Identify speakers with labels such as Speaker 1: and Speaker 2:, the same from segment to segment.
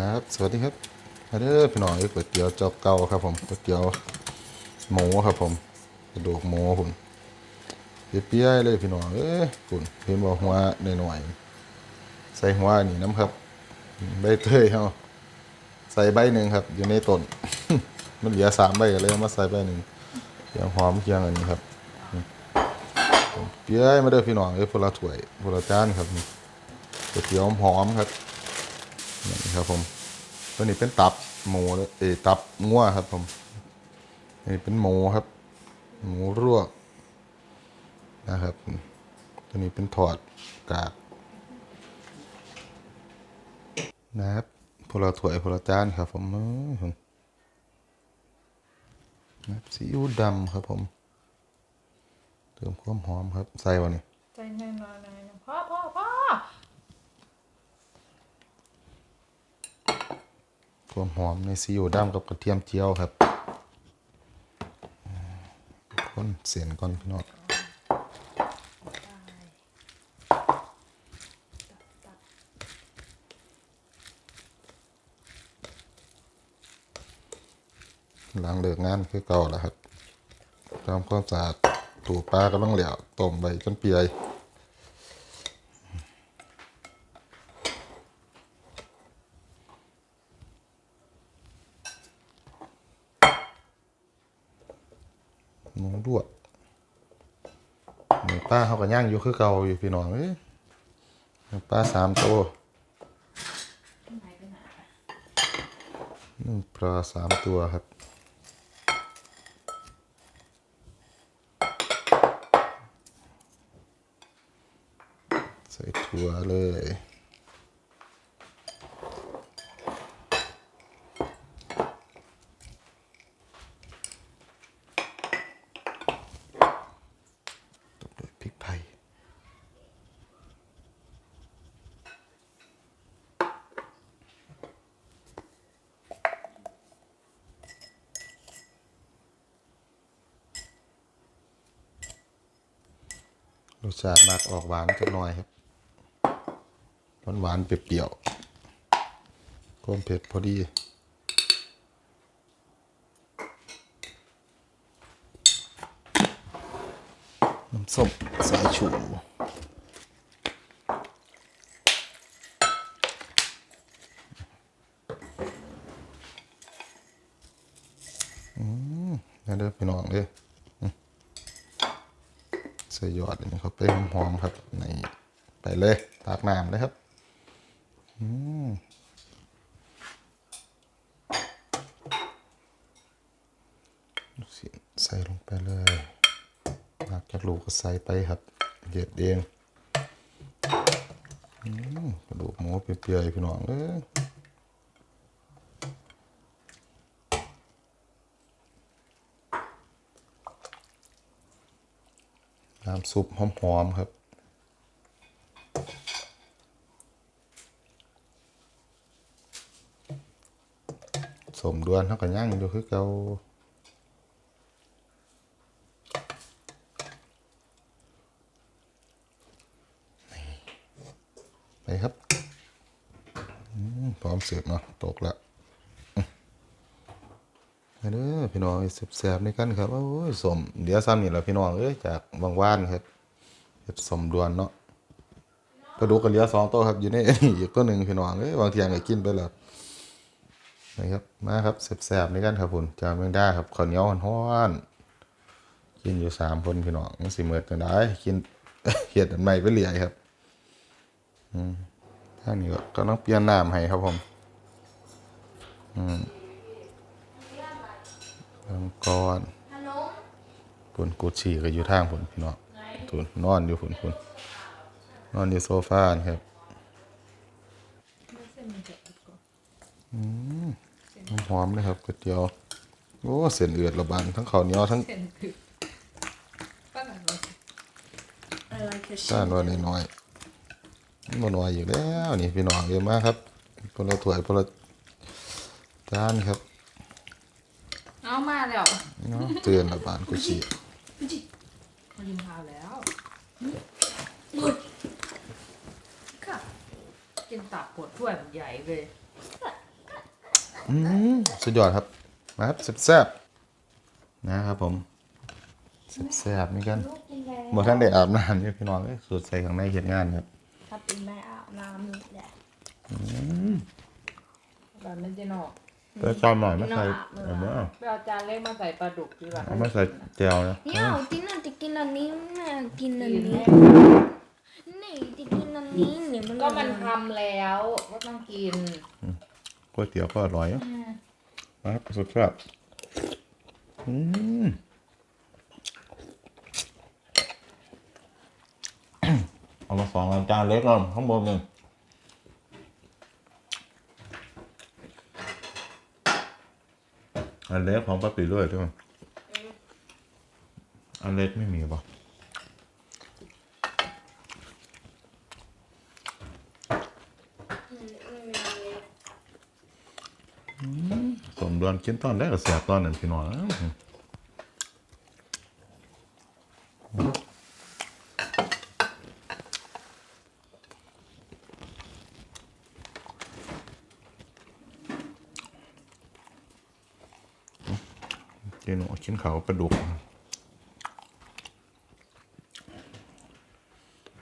Speaker 1: นะครับ สวัสดีครับมาเด้อพี่น้องเอ้ยก๋วยเตี๋ยวเจ้าเก่าครับผมก๋วยเตี๋ยวหมูครับผมกระดูกหมูผมเปียเลยพี่น้องเอ้ยคุณเห็นบอกหัวหน่อยๆใส่หัวนี่น้ำครับ ใบเตยเฮาใส่ใบหนึ่งครับ อยู่ในต้นมันเหลือสามใบเลยมาใส่ใบหนึ่งเคียงหอมเคียงอันนี้ครับเปียมาเด้อพี่น้องเอ้ยพละถ้วยพละจานครับก๋วยเตี๋ยวหอมครับ ครับผม ตัวนี้เป็นตับหมูเลยเอตับงัวครับผมนี่เป็นหมูครับ หมูรั่วนะครับ ตัวนี้เป็นถอดกากนะครับพลถ้วยพลจานครับผมเอ้ยผมนะครับซีอิ๊วดำครับผม เติมความหอมครับ ใส่วันนี้
Speaker 2: ใจแน่นอนเลยนะพ่อพ่อพ่อ
Speaker 1: ความหอมในซีอิ๊วดำกับกระเทียมเจียวครับคนเสียนก่อนพี่น้องหลังเลิกงานคือเก่าแล้วครับทำความสะอาดถูปลากำลังเหลวต้มใบจนเปียยหมูดวกหมูป้าเขาก็ย่าง อยู่คือเก่าอยู่พี่น้องเอ้ยหมูป้าสามตัวหนึ่งปลาสามตัวครับใส่ถั่วเลย ตบด้วยพริกไทย รส ชาติมากออกหวานจักหน่อยครับหวานหวานเปรี้ยวๆความเผ็ดพอดีน้ำส้มสายชูอืมนี่เด้อพี่น้องเด้ออืมใส่ยอดอั นนี้เข้าไปหอมๆครับในไปเลยตากน้ำเลยครับสิใส่ลงไปเลยหากจากลูกก็ใส่ไปครับเด็ดเองอืมกระดูกหมูเปื่อยๆพี่น้องเอ้ย น้ำซุปหอมๆครับ สมดวนเขาก็ย่างอยู่คือเกาไปครับพร้อมเสิร์ฟเนาะตกแล้ว เด้อพี่น้องแสบๆในกันครับโอ้ยสมเดี๋ยวซ้ำนี่แหละพี่น้องเอ้ยจากบางว่านครับเฮ็ดสมดวนเนาะกระดูกกระเลือสองตัวครับอยู่ในอีกตัวหนึ่งพี่น้องเอ้ยบางทียงก็กินไปแล้วนะครับมาครับแสบๆในกันครับผมจาเมืองได้ครับข้าวเหนียวฮ้อนกินอยู่สามคนพี่น้องสิเมิดจังได้กินเฮ็ดอันใหม่ไปเรื่อยครับท่างนี้ก็กำลังเปลี่ยนน้ำให้ครับผมอืม น้ำก้อนผลกูชีก็อยู่ทางผลพี่น้องทุนนอนอยู่ผลคุณนอนอยู่โซฟานี่ครับน้ำหอมเลยครับก๋วยเตี๋ยวโอ้เส้นเอือดระบานทั้งข้าวเหนียวทั้ง
Speaker 2: เส้นคือป้าหน่อยเลย
Speaker 3: I like a
Speaker 1: ต้านว่าน้อยๆมันน้อยอยู่แล้วนี่พี่น้องเยอะมากครับพลละถ้วยพลละจานครับ
Speaker 2: เอามา แล้ว
Speaker 1: เนาะเตือนระบานกุชิ
Speaker 2: มากินข้าวแล้ว
Speaker 3: cup.
Speaker 2: กินตับปวดถ้วยมันใหญ่เลย
Speaker 1: อืมสุดยอดครับมาครับแซ่บๆนะครับผมแซ่บๆนี่กัน
Speaker 3: ลูกกินแล้ว
Speaker 1: บ่ท่านได้อาบน้ำนี่พี่น้องเอ้ยสูดใส่ข้างในเฮ็ดงานครับ
Speaker 3: ถ้าเป็นแม่อาบน้ำนี่แหละ
Speaker 2: แบบนั้นจะนอก
Speaker 1: เปิดจานหน่อยมาใส่เอามา
Speaker 2: ไปเอาจานเล็กมาใส่ปลาดุกดีกว่า
Speaker 1: เอามาใส่แจวนะ
Speaker 3: เนี่ยติน่าจะกินอันนี้แม่กินอัน
Speaker 2: กิน
Speaker 3: นี้
Speaker 2: แม่
Speaker 3: นี่จะกินอันนี้เนี่ยมัน
Speaker 2: ก็มันทำแล้วก็ต้องกิน
Speaker 1: ก๋วยเตี๋ยวก็อร่อยนะมาครับสุดยอดอืมเอามาสองจานเล็กก่อนข้างบนหนึ่ง อันเล็กของป้าปีด้วยใช่ไหมอันเล็กไม่มีป่ะสมดวนกินตอนแรกก็แสบตอนนั้นพี่น้อง อื้อหือกินหนูกินเขาปลาดุก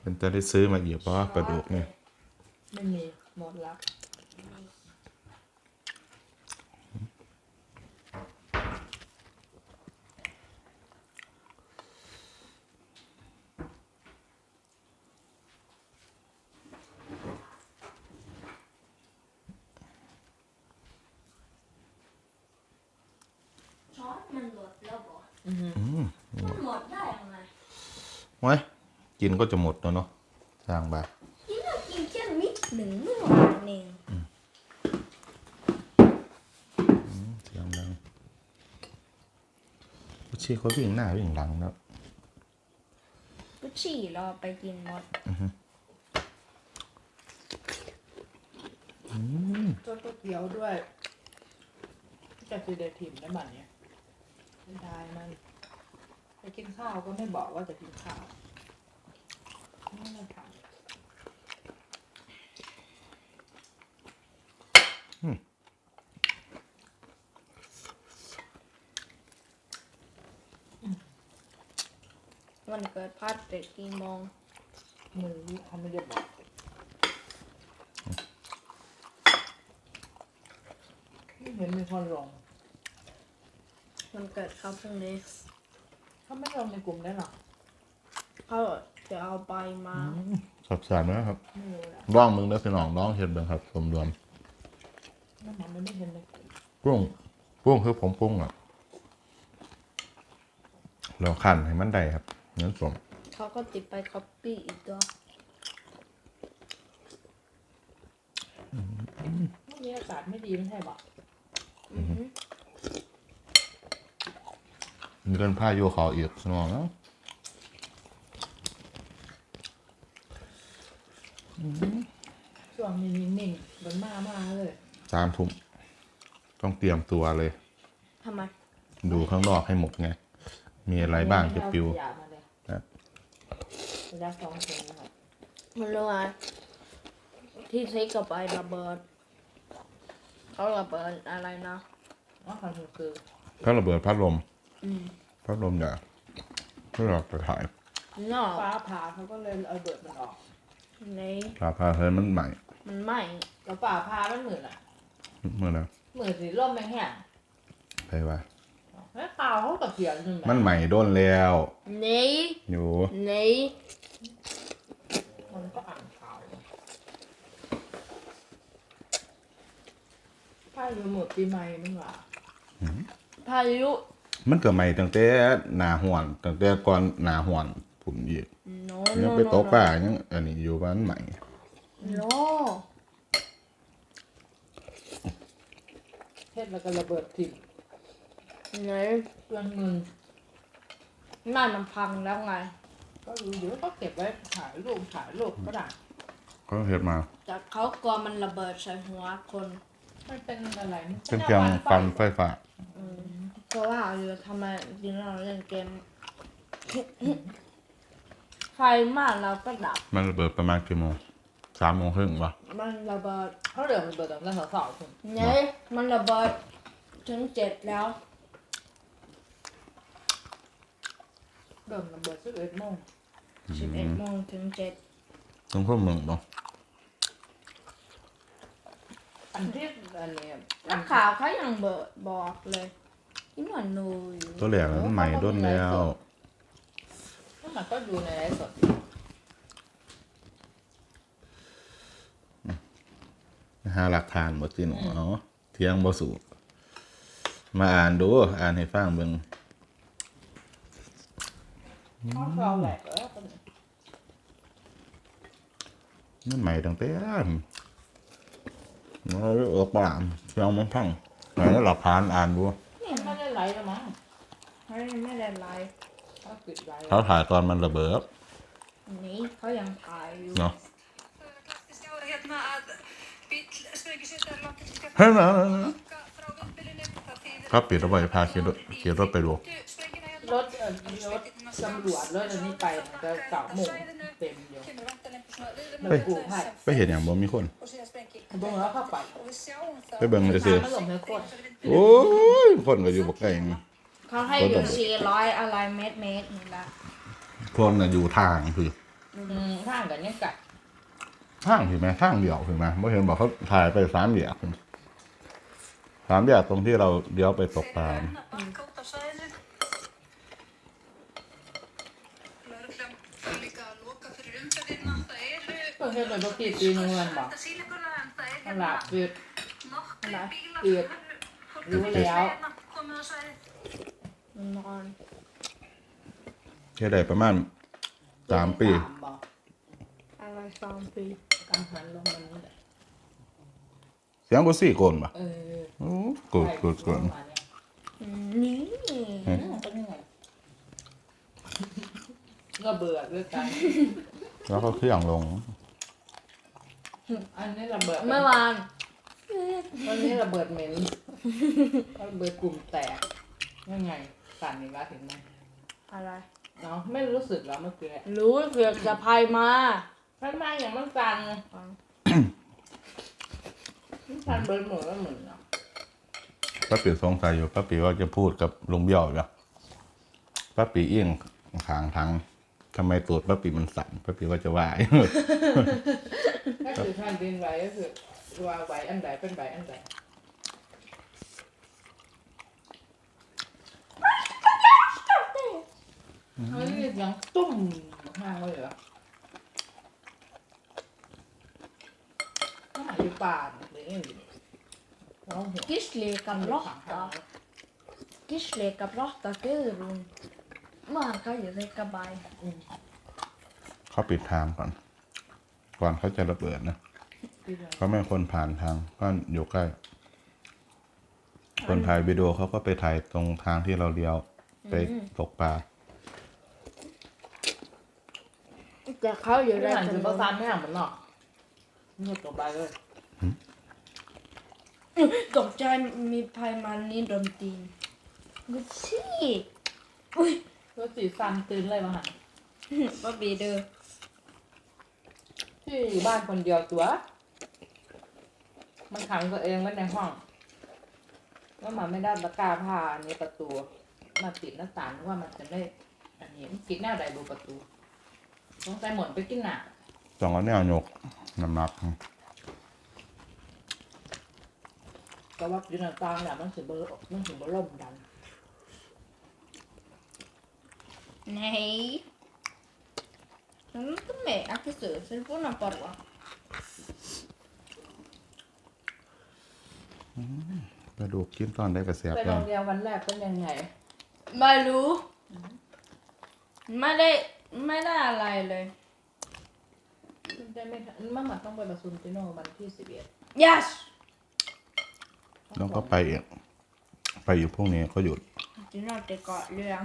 Speaker 1: เป็นจะได้ซื้อมาเยอะว่าปลาดุกเนี่ย
Speaker 2: ไม่มีหมดแล้ว
Speaker 3: ช้อนมันหมดแล้วบอก
Speaker 2: อือหือ
Speaker 3: มันหมดได้ยังไง
Speaker 1: ไว้ กินก็จะหมดแล้วเนาะสร้างบา
Speaker 3: กินเรากินแค่นิดหนึ่งเมื่อวานเอง
Speaker 1: เสียงดังผู้ชี้เขาวิ่งหน้าวิ่งหลังแล้ว
Speaker 3: กุชชี่เราไปกินหมด
Speaker 2: ต้นก๋วยเตี๋ยวด้วยจะคือเดทิมได้บัดเนี้ยไม่ได้มัน ไปกินข้าวก็ไม่บอกว่าจะกินข้าว ไม่ได้ถาม
Speaker 3: วันเกิดพัดเด็กกี่โมง
Speaker 2: มือเขาไม่ได้บอกไม่เห็นมีคนลง
Speaker 3: วันเกิดเขาพรุ่งนี้
Speaker 2: เขาไม่ลงในกลุ่มได้หรอ
Speaker 3: เขา จะเอาไปมา
Speaker 1: สับสานนะครับ
Speaker 2: ไม่รู้แหละ
Speaker 1: ร่องมึงได้อพี่น้องร้องเห็ดเบิ่งครับสมรวม
Speaker 2: น้ำมันไม่เห็นในกลุ่ม
Speaker 1: ปรุ้งปรุ้งคือผมปรุ้งอะเราขั้นให้มันได้ครับเนื้อสม
Speaker 3: เขาก็ติดไปคัปปี้อีกตัว
Speaker 2: วันนี้อากาศไม่ดีไม่ใช่บอก
Speaker 1: มีเกินผ้าโยเขาอีกสมองแล้ว
Speaker 2: ช่วงนี้นิ่งๆมันมามาเลย
Speaker 1: สามทุ่มต้องเตรียมตัวเลย
Speaker 3: ทำไม
Speaker 1: ดูข้างนอกให้หมดไง มีอะไรบ้างจะปิว
Speaker 2: ไม่เอาขยะมาเลย
Speaker 1: นะ
Speaker 2: ระยะสองเซนนะครับ
Speaker 3: มันรู้ไหมที่ซิกกับไประเบิดเขาระเบิดอะไรนะ
Speaker 2: อ๋อความจริงคือ
Speaker 1: ถ้าระเบิดพัดลม
Speaker 3: อืม
Speaker 1: พัดลมอย่าเพื่อเราไปถ่าย
Speaker 3: นอก
Speaker 2: ฟ้าผ่าเขาก็เลยเอาเบิดมันออก
Speaker 3: ใน
Speaker 1: พาพาเฮ้ยมันใหม่
Speaker 3: มันไหม้
Speaker 2: แล้วป่าพามันเหมือนอะ
Speaker 1: เมื่อนะ
Speaker 2: เหมือนสีร่มแมงแห้ง
Speaker 1: ไปว่า
Speaker 2: แล้วข่าวเขาตะเกียบใช่ไหม
Speaker 1: มันใหม่โดนแล้ว
Speaker 3: ใน
Speaker 1: อยู่
Speaker 3: ใน
Speaker 2: มันก็อ่านข่าวถ้าอยู่หมดปีใหม่มันว่า
Speaker 3: พายุ
Speaker 1: มันเกิดใหม่ตั้งแต่หนาห่วนตั้งแต่ก่อนหนาห่วนผุนอีก
Speaker 3: โน
Speaker 1: ยังไปตกป่ายังอันนี้อยู่บ้านใหม่
Speaker 3: โน
Speaker 2: เทศแล้วก็ระเบิดทิ้ง
Speaker 3: ใน
Speaker 2: เปลืองเงิน
Speaker 3: นั่นมันพังแล้วไง
Speaker 2: ก็รู้อยู่ว่าก็เก็บไว้ถ่ายรูปถ่ายรูปก็ได้
Speaker 1: ก็เฮ็ดมา
Speaker 3: แต่เขากลัวมันระเบิดใส่หัวคน
Speaker 2: มันเป็นอะไรมั
Speaker 1: เป็นเพียงฟันไฟฟ้า
Speaker 3: เพราะว่าอยู่ทำไมจริงๆเราเล่นเกมไฟมากเราก็ดับ
Speaker 1: มันระเบิดประมาณกี่โมงสามโมงครึ่งปะ
Speaker 3: มันระเบิด
Speaker 2: เขาเดินมันเปิดตั้งแต่สาวๆคุณ
Speaker 3: เนี่ยมันระเบิดถึงเจ็ดแล้ว
Speaker 2: เดินมันเปิดสิบเอ็ดโมง
Speaker 3: สิบเอ็ดโมงถึงเจ็ด
Speaker 1: ต้องพุ่มหนึ่งปะ
Speaker 2: อันที่อันเนี้ย
Speaker 3: นักข่าวเขายังเบิดบอกเลยที่หนวดนูอยู่
Speaker 1: ตัวแหลกมันใหม่ด้นแล้ว
Speaker 2: ถ้ามันก็ดูในไลฟ์สด
Speaker 1: หาหลักฐานบ่จิหนเอาเที่ยงบ่สูมาอ่านดู อ่านให้ฟังเบิ่ง
Speaker 2: เขาเราแหละเออ
Speaker 1: มันใหม่ตั้งแต่มันเออป่ามเที่ยงมันพังไหนหลักฐานอ่านดู
Speaker 3: เนี่ย
Speaker 2: ไม่ได้ไลฟ์แล้วมั้ง
Speaker 3: ไม่ไม่ได้ไลฟ์
Speaker 2: เขาปิดไลฟ์
Speaker 1: เขาถ่ายตอนมันระเบิด
Speaker 3: อันนี้เขายังถ่ายอยู่
Speaker 1: เนาะ เฮ้ยนะ
Speaker 4: frá vindbylunum. Það þýðir
Speaker 1: เขาปิดเอาไว้พาขี่รถขี่รถไปดู
Speaker 4: sprengina
Speaker 2: รถเออรถตำรวจรถอันนี้ไปมันจะเก่าโมงเต็มอยู่
Speaker 4: kemur vantanlega einhver svona
Speaker 2: เฮ้ย
Speaker 4: viðvörun þess
Speaker 1: ไปเห็นอย่างบ่มีคน
Speaker 4: og síðan sprenging.
Speaker 2: เบิ่งแล้วเข้าไป
Speaker 4: Og við sjáum
Speaker 1: ไป
Speaker 4: það
Speaker 1: เบิ่งเลยสิ
Speaker 2: ทางมันหลงในโคตร
Speaker 1: โอ้ยคนก็อยู่บ่ไกลนี่
Speaker 3: เขาให้อยู่สี่ร้อยอะไรเมตรเมตรนี่ละ
Speaker 1: คนน่ะอยู่ทางคือ
Speaker 2: อืมทางกันยังกัด
Speaker 1: ทางเห็นไหมทางเดียวเห็นไหมบ่เห็นบอกเขาถ่ายไปสามแยกพุ่นสามแยกตรงที่เราเลี้ยวไปตกปลา
Speaker 4: Þeir eru enn að bakka út af svæðinu. Lögreglan er líka að loka fyrir umferðina. Það eru
Speaker 2: เพิ่งเห็นเลยว่าปีตีนึงมันบอก
Speaker 4: þetta sýninguna en það er
Speaker 2: ตลา
Speaker 4: hérna
Speaker 2: ดปิด
Speaker 4: nokkri bílar
Speaker 2: Út.
Speaker 4: sem
Speaker 2: Jú,
Speaker 4: eru
Speaker 2: já.
Speaker 4: hérna komið á svæðið.
Speaker 3: มันนอน
Speaker 1: แค่ได้ประมาณสามปี
Speaker 2: บอก
Speaker 3: อะไรสองปี
Speaker 2: กัง หันลงมันนี่แหละ
Speaker 1: เสียงกูสี่โกนปะ
Speaker 2: เออ
Speaker 1: โอ้กูดกูดกูด
Speaker 2: ไปเนี่ย
Speaker 3: อืมนี่
Speaker 2: อืมเป็นยังไงก็เบื่อด้วยกัน
Speaker 1: แล้วก็เครื่องลง
Speaker 2: อันนี้ระเบิด
Speaker 3: เมื่อวาน
Speaker 2: วันนี้ระเบิดเหม็นระเบิดกลุ่มแตกยังไงสั่นอีกแล้วเห็นไหม
Speaker 3: อะไร
Speaker 2: เนาะไม่รู้สึกแล้วเมื่อกี้
Speaker 3: รู้เกือบจะพายมา
Speaker 2: มันมาอย่างมันสั่นมันสั่นเบิดหมดแล้วเหมือนเนาะ
Speaker 1: ป้าปีสงสัยอยู่ป้าปีว่าจะพูดกับลุงเบี้ยวอยู่ป้าปีเอียงขางทางทำไมตูดป้าปีมันสั่นป้าปีว่าจะว่า
Speaker 2: ถ้าคือท่านเป็นไหวก็คือว่าไหวอันใดเป็นไหวอันใดเฮ้ยยังตุ้มห้างเลยเหรอ อยู่ป่าหรือเองเราหัว
Speaker 3: กิสเลกับล็อกตากิสเลกับล็อกตาเกอรุนเมื่อวานเขาอยู่ในกระบาย
Speaker 1: เขาปิดทางก่อน ก่อนเขาจะระเบิดนะเขาไม่ให้คนผ่านทางเพราะอยู่ใกล้ คนถ่ายวิดีโอเขาก็ไปถ่ายตรงทางที่เราเลี้ยวไปตกปลา
Speaker 3: แต่เขาอยู่
Speaker 2: ไม่
Speaker 3: ใน
Speaker 2: หัน
Speaker 3: ถึ
Speaker 2: ง
Speaker 3: น
Speaker 2: ประสานไม่หันมันหรอกเงียบตัวไปเลย
Speaker 3: ตกใจมีพายมันนี่โดนตีนกูสิอุ้ย
Speaker 2: เพื่อสีสันตื่นเลยมาหัน
Speaker 3: บ๊อบบี้เด้อ
Speaker 2: ที่อยู่บ้านคนเดียวตัว มันขังตัวเองไว้ในห้องว่ามันไม่ได้ตะกร้าผ้าในประตู มาปิดหน้าต่างว่ามันจะไม่อันนี้มันกินหน้าใดดูประตูต้องใส่หมอนไปกินหนา
Speaker 1: ต้องเอาแนวยกน้ำหนัก
Speaker 2: ก็ว่าอยู่หน้าต่างเนี่ยมันถึงเบอร์มันถึงเบอร์ล่มดัน
Speaker 3: Nej. Jag inte med att det står så det får man bara.
Speaker 1: กระดูกกินตอนได้กระเสียบ
Speaker 2: ไปโร
Speaker 1: แล้ว
Speaker 2: งเรียนวันแรกเป็นยังไง
Speaker 3: ไม่รู้ ไม่ได้ ไม่ได้อะไรเลย
Speaker 2: ได้ไม่ทันเมื่อมาต้องไปประชุมที่โน่วันที่สิบเอ็ด
Speaker 3: yes
Speaker 1: แล้วก็ไปอีกไปอยู่พวกนี้ก็หยุด
Speaker 3: du har inte gått lön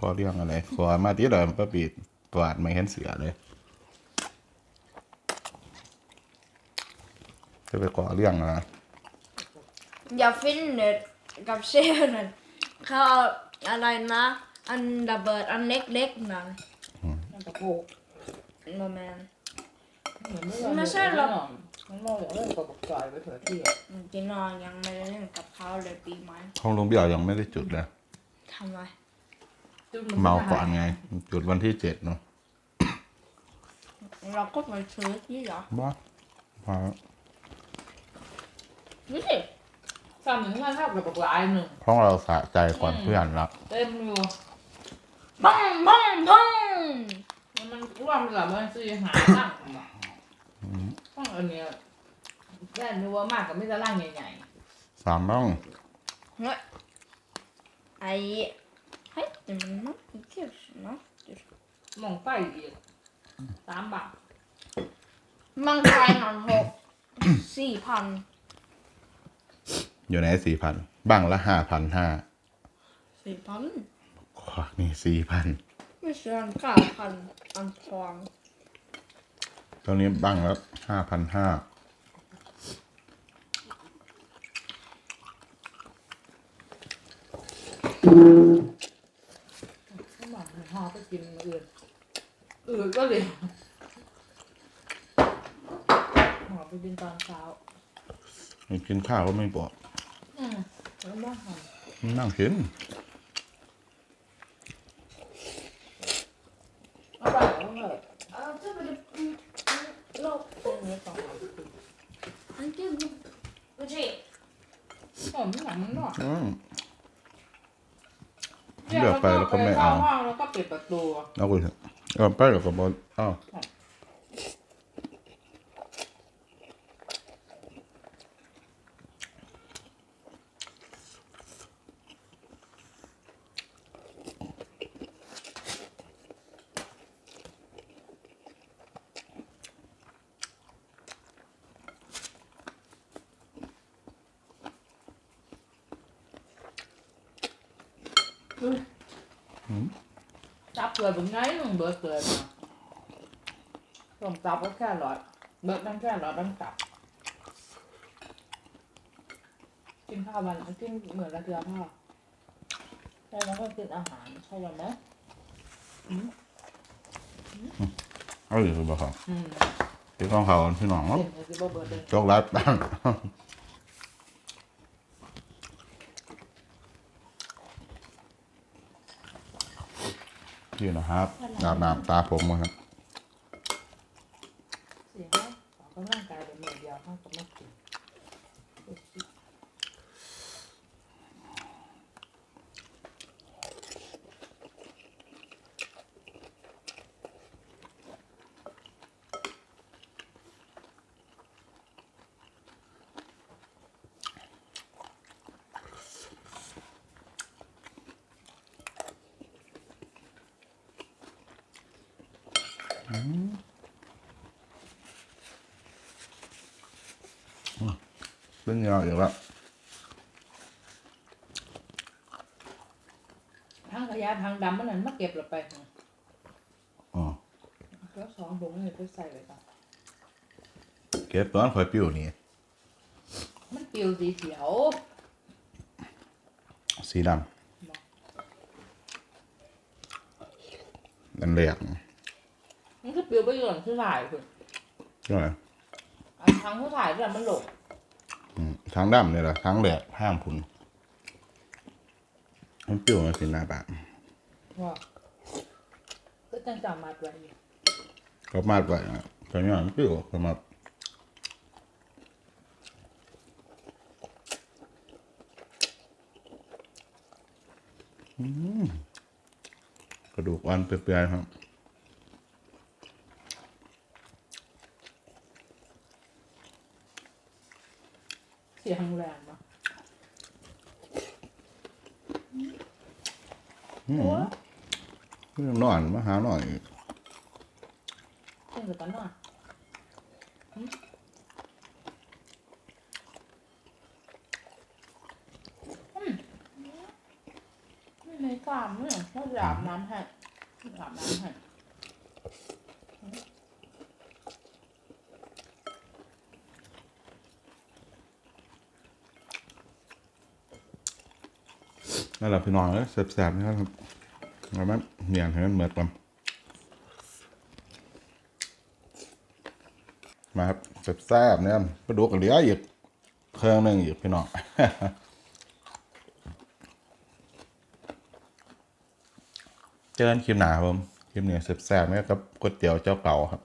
Speaker 1: ก็เรื่องอะไรขอมาที่เดิมป้าปีปาดไม่เห็นเสียเลย จะไปก่อเรื่องอะไร
Speaker 3: jag finner กับเชนนเขาเอาอะไรนะ อันระเบิดอันเล็กๆนั่น
Speaker 2: นั่นกระโปง
Speaker 3: โมเมน
Speaker 2: เหมือนไม่ไม่ใช่หรอก มันมองอย่างเรื่องกับจอยไปเถอะที่
Speaker 3: จีนอนยังไม่ได้เล่นกับเขาเลยปีใหม่
Speaker 1: ของลุงเบี้ยวยังไม่ได้จุดเลย
Speaker 3: ทำไม
Speaker 1: เมาก่อนไง จุดวันที่เจ็ดเนาะ
Speaker 3: เราก็ไปซื้อที่เหรอ
Speaker 1: บ้าพอ
Speaker 3: ดูสิ
Speaker 2: สามหนึ่งห้าเท่ากับบอกลายหนึ่ง
Speaker 1: ของเราสะใจก่อนเพื่อนรัก
Speaker 2: เต็มอยู่
Speaker 3: บ้องบ้องบ้อง
Speaker 2: แล้วมันร่วมกับมันซื้อหาตั้งมาต้ องอันเนี้ยแค่นัวมากกับไม่จะร่างใหญ่
Speaker 1: สามบ้อง
Speaker 3: เฮ้ยไอ้เฮ้ยแต่มันไม่เกี่ยวนะ
Speaker 2: ๆมองไปอีกสามบาท
Speaker 3: มังไทยหนอนหกสี่พัน
Speaker 1: อยู่ในสี่พันบ้างละห้าพันห้า
Speaker 3: สี่พัน
Speaker 1: นี่สี่พัน
Speaker 3: ไม่ใช่อันเก้าพันอันทอง
Speaker 1: ตอนนี้บ้างแล้วห้าพันห้า
Speaker 2: ถ้าหมันห่อไปกินอื่นอื่นก็เลยห่อไปกินตอนเช้า
Speaker 1: กินข้าวก็ไม่บอก
Speaker 2: อืมแล้วบ้าห่อ
Speaker 1: นั่งกิน
Speaker 2: อร่อยอร่อย
Speaker 3: เออจะไปโลก
Speaker 2: เป็นเนื้อสองหอม
Speaker 3: อันที่ดูสิ
Speaker 2: หอมหนังมันหน่อย
Speaker 1: อืม เลือกไปแล้วก็ไม่เอา
Speaker 2: ข้ห้องแล้วก็ปิดประตู
Speaker 1: เอาคุยเถอะเออไปเดี๋ยวก็บอกอ้าว
Speaker 2: จับเกลือเป็นไงมึงเบิร์ดเกลือมาส่งจับก็แค่ร้อยเบิร์ดนั่งแค่ร้อยนั่งจับ กินข้าววันกินเหมือนละเกลือพ่อใช่แล้วก็กินอาหารใช่ไหม
Speaker 1: เอาอยู่คือบอกเขา
Speaker 2: อืม
Speaker 1: เดี๋ยวของเขาพี่น้อง
Speaker 2: เห็นเลยสิบ่เบิร์ดเลย
Speaker 1: โจกรัดบ้าง นี่นะครับอาบน้ำตาผมมาครับ
Speaker 2: เสียงว่าออกกำลังกายเป็นมือเดียวข้างกับไม่กิน
Speaker 1: นยาวอยู่แล้ว
Speaker 2: ทางขยะทางดำมันนั่นมาเก็บเราไป
Speaker 1: อ๋อ
Speaker 2: แล้วสองถุงนี่ไปใส่ไว้ก่อน
Speaker 1: เก็บตอนคอยปิ้วนี่
Speaker 2: มันปิวสีเขียว
Speaker 1: สีดำนั่นเหลียก
Speaker 2: มันก็ปิวไปอยู่หลังที่ถ่ายคุณ
Speaker 1: ใช่ไหม
Speaker 2: อันทางที่ถ่ายเนี่ยมันหลง
Speaker 1: อืม ทางดำเนี่ยแหละทางเหลียกห้ามพุนมันปิ้วมาสิหน้าปาก
Speaker 2: ว่าก็จังจำมาตัวอยู่
Speaker 1: ก็มาดไปนะแต่เนี่ยมันปิ้วก็มาอืมกระดูกอ่อนเปื่อยๆครับ
Speaker 2: สียงแรงเนาะ
Speaker 1: อืมนี่นอนมาหาหน่อย
Speaker 2: เสียงกับตันหน่อยหึอืมไม่ในกล้ามเนี่ยเขาจะอาบน้ำให้อาบน้ำให้
Speaker 1: นั่นแหละพี่น้องเอ้ยแสบๆนะครับแล้วมันเนียนให้มันเหมือนกันมาครับแซ่บๆเนี่ยปลาดุกเหลืออีกเครื่องหนึงอีกพี่น้องเจอกันคลิปหนาครับผมคลิปนี้แซ่บๆเนี่ยกับก๋วยเตี๋ยวเจ้าเก่าครับ